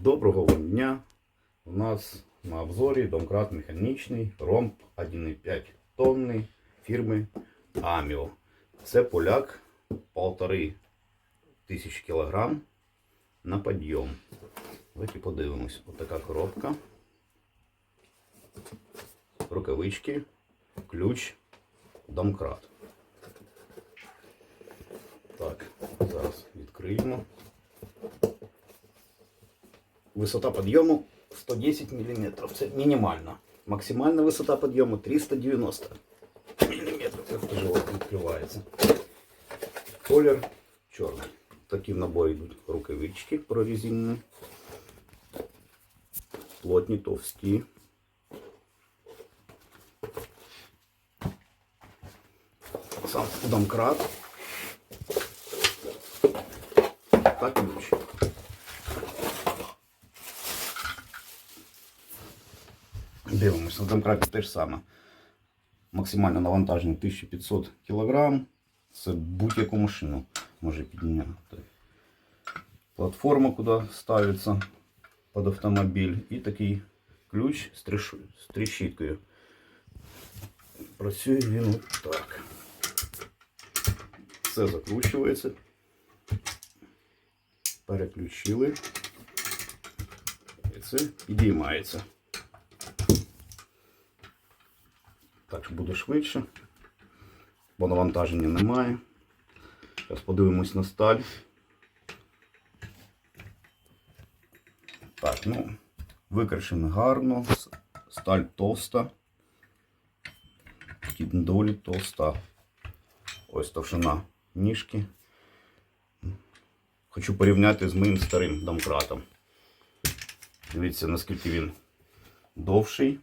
Доброго вам дня! У нас на обзорі домкрат механічний ромб 1,5 тонни фірми Аміо. Це поляк 1,5 тисяч кілограм на підйом. Давайте подивимось. Ось така коробка. Рукавички, ключ, домкрат. Так, зараз відкриємо. Висота підйому 110 мм. Це мінімальна. Максимальна висота підйому 390 мм. Як тяжело відкривається. Колір чорний. Такі в наборі йдуть рукавички прорізинені. Плотні, товсті. Сам домкрат. Та ключ. Дивимося, на домкраті те ж саме. Максимальне навантаження 1500 кг. Це будь-яку машину може підняти. Платформа, куди ставиться під автомобіль. І такий ключ з триш- з тріщіткою. Працює він отак. Все закручується. Переключили. І це підіймається. Так що буде швидше, бо навантаження немає. Зараз подивимось на сталь. Так, ну, викрашено гарно, сталь товста, доволі товста. Ось товщина ніжки. Хочу порівняти з моїм старим домкратом. Дивіться, наскільки він довший.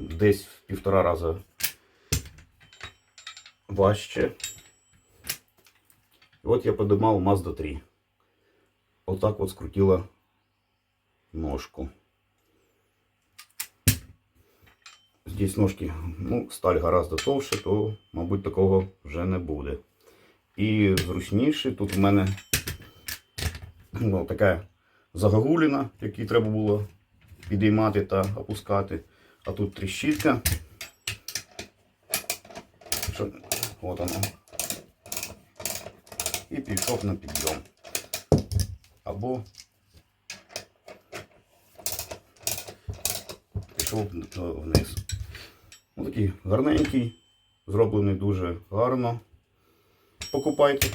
Десь в півтора рази важче. От я подимав Mazda 3. Отак от скрутила ножку. Здесь ножки, ну, сталь гораздо товще, то, мабуть, такого вже не буде. І зручніше, тут в мене ну, така загогуліна, яку треба було підіймати та опускати. А тут тріщітка. Що, от воно. І пішов на підйом. Або пішов вниз. Ось такий гарненький, зроблений дуже гарно. Покупайте.